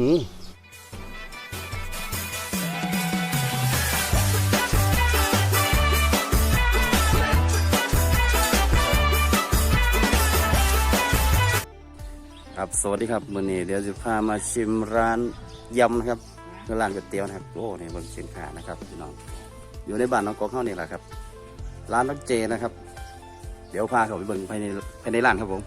อืมครับสวัสดีครับมื้อนี้เดี๋ยวจะพามาชิมร้านยำนะครับร้านก๋วยเตี๋ยวนะครับโอ้นี่เบิ่งสินค้านะครับพี่น้องอยู่ในบ้านน้องกอกเฮานี่แหละครับ ร้านน้องเจนะครับ เดี๋ยวพาเขาไปเบิ่งภายในภายในร้านครับผม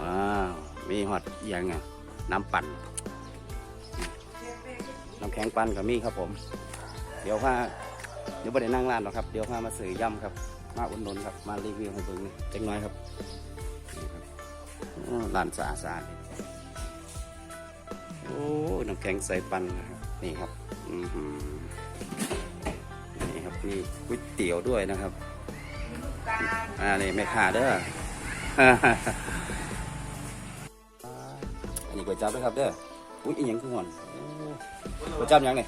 ว้าวมีฮอตอย่างไงน้ำปั่น น้ำแข็งปั่นกับมีครับผม เดี๋ยวพาเดี๋ยวไม่ได้นั่งร้านหรอกครับ เดี๋ยวพามาซื้อย่ำครับ มาอุ่นนนครับ มารีวิวให้เบิ่งนี่เล็กน้อยครับนี่ครับร้านสะอาดสะอาดโอ้ น้ำแข็งใส่ปั่นนะครับ นี่ครับนี่ครับนี่ก๋วยเตี๋ยวด้วยนะครับอ่านี่แม่ค้าเด้ออันนี้ก๋วยจั๊บด้วยครับเด้อ อุ้ยอีหยังคือหอนอ ก๋วยจั๊บหยังไง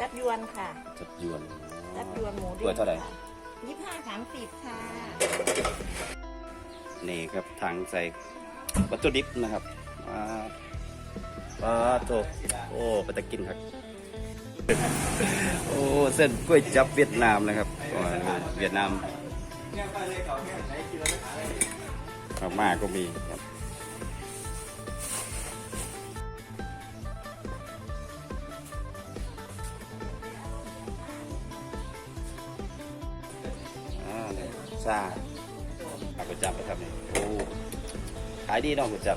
จับยวนค่ะจับยวนจับยวนหมูเปิดเท่าไหร่ยี่ห้าสามสิบค่ะ นี่ครับถังใส่วัตถุดิบนะครับปลาปลาโถโอ้ไปตะกินครับ โอ้เส้นก๋วยจั๊บเวียดนามนะครับโอ้เวียดนามมากมากก็มีครับ ซ่าเอากุจับไปครับนี่โอ้ขายดีเนาะกุจับ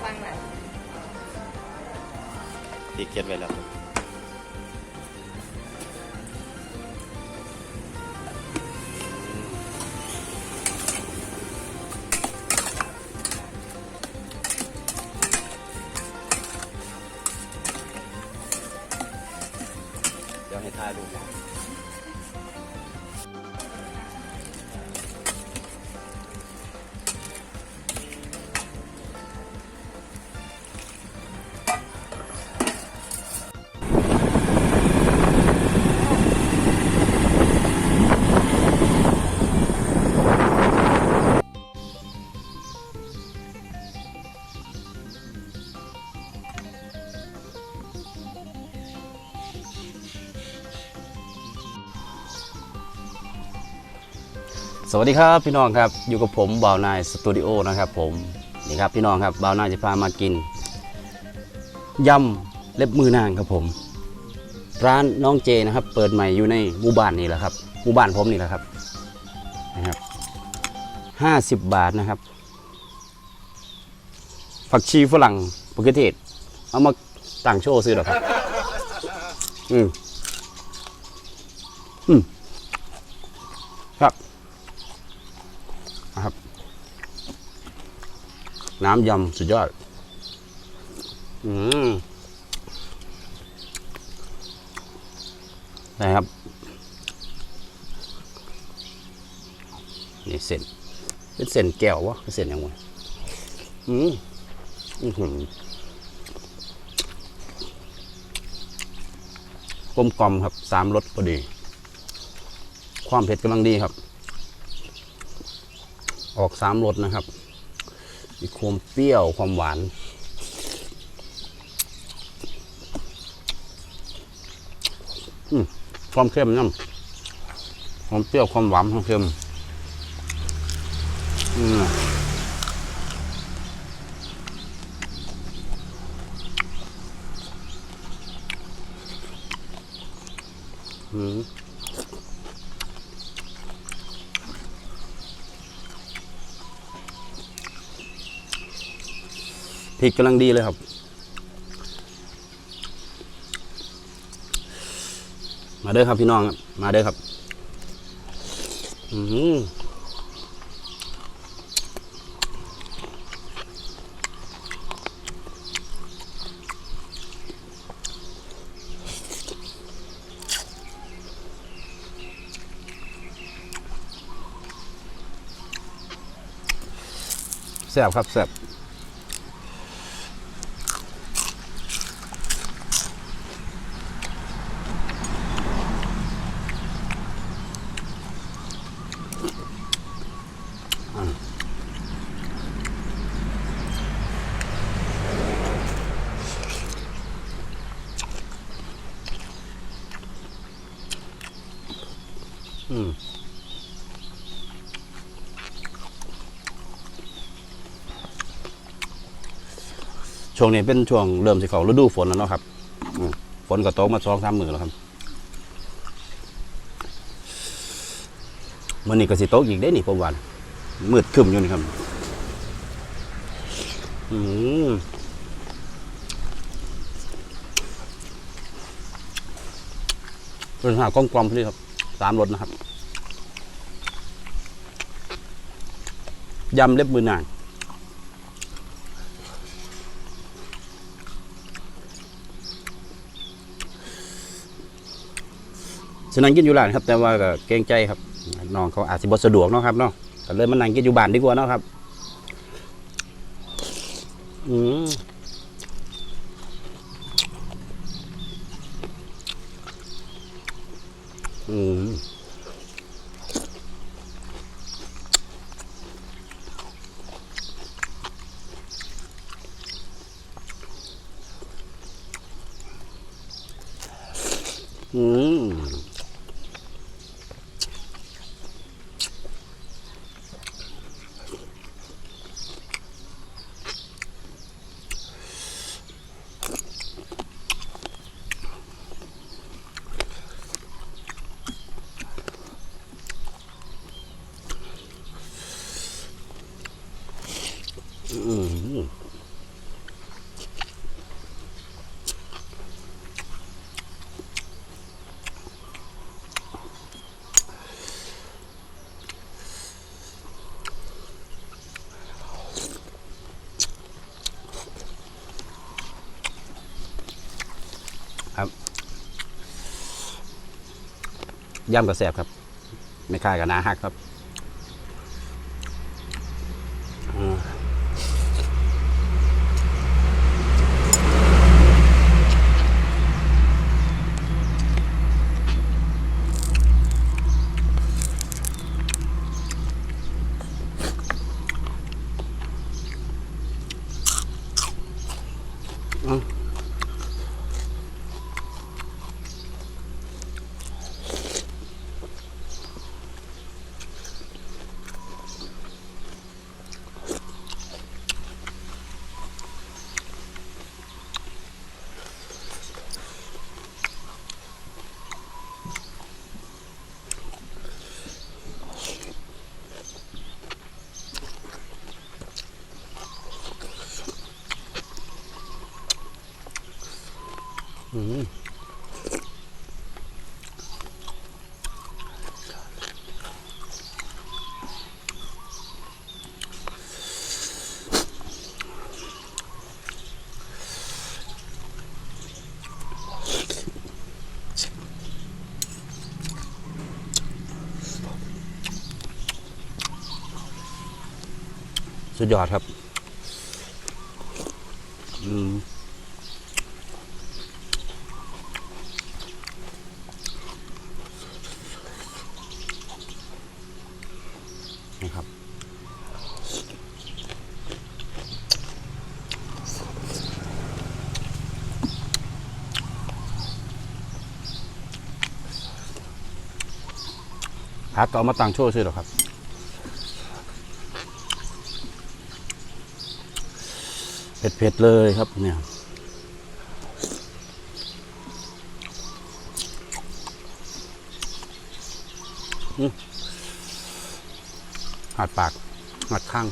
อยู่ฟังนั่นที่เกียนไว้แล้วครับ สวัสดีครับพี่น้องครับอยู่กับผมบ่าวนายสตูดิโอนะครับผมนี่ครับพี่น้องครับบ่าวนายจะพามากินยำเล็บมือนางครับผม ร้านน้องเจนะครับ เปิดใหม่อยู่ในหมู่บ้านนี่แหละครับหมู่บ้านผมนี่แหละครับนะครับห้าสิบบาทนะครับผักชีฝรั่งปกติเอามาต่างโชว์ซื้อหรอครับ อืมอืมครับนะครับ น้ำยำสุดยอด อืมนะครับ นี่เส้น เป็นเส้นแก้ววะเป็นเส้นยังไงอืมอือหือกลมกลอมครับ สามรสพอดี ความเผ็ดกำลังดีครับ ออกสามรสนะครับ มีความเปรี้ยวความหวานอืมความเค็มน้ำความเปรี้ยวความหวานความเค็มอืมอืม พริกกำลังดีเลยครับ มาเด้อครับพี่น้องครับ มาเด้อครับ อืมแซ่บครับแซ่บ ช่วงนี้เป็นช่วงเริ่มสิเขาฤดูฝนแล้วเนาะครับฝนก็ตกมาสองสามมือแล้วครับมันนี่ก็สิตกอีกได้นี่ประวันมืดคึมอยู่นี่ครับอืมเป็นหากล้องกลมพอดีครับสามรสนะครับยำเล็บมือนาง นั้นกินอยู่ร้านครับ แต่ว่าก็เกรงใจครับน้องเขาอาจจะบ่สะดวกเนาะครับเนาะก็เลยมานั่งกินอยู่บ้านดีกว่าเนาะครับ อืมอืมอืม อืมครับ ย่ำกระแสบครับไม่ค่ายกับนาหักครับ สุดยอดครับ อืม นะครับ พักก็เอามาตั้งโชว์ซื้อหรอครับเผ็ดๆเลยครับเนี่ยหัดปากหัดข้าง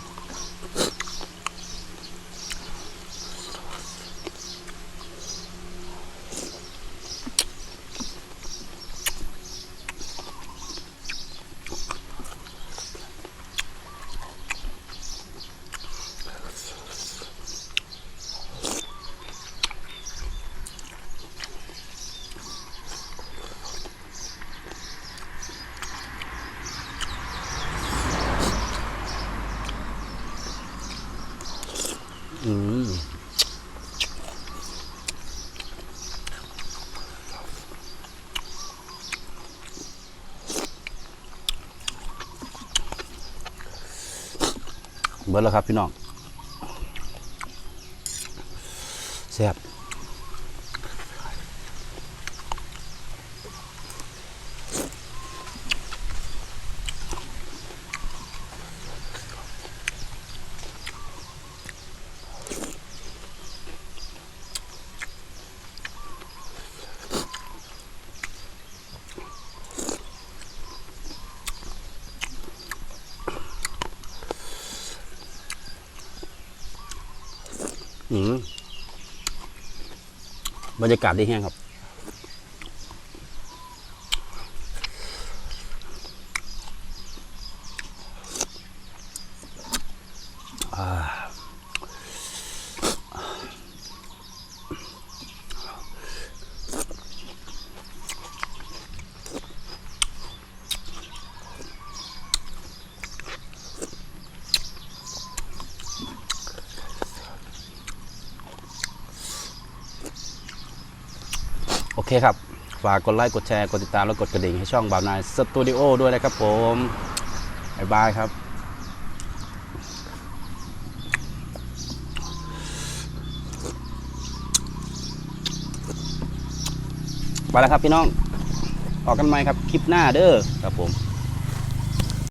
เบิดแล้วครับพี่น้องแซ่บ อืมบรรยากาศดีแห้งครับ อ่า โอเคครับ ฝากกดไลค์กดแชร์กดติดตามแล้วกดกระดิ่งให้ช่องบ่าวนายสตูดิโอด้วยนะครับผมบ๊ายบายครับไปแล้วครับพี่น้องออกกันใหม่ครับ คลิปหน้าเด้อครับผม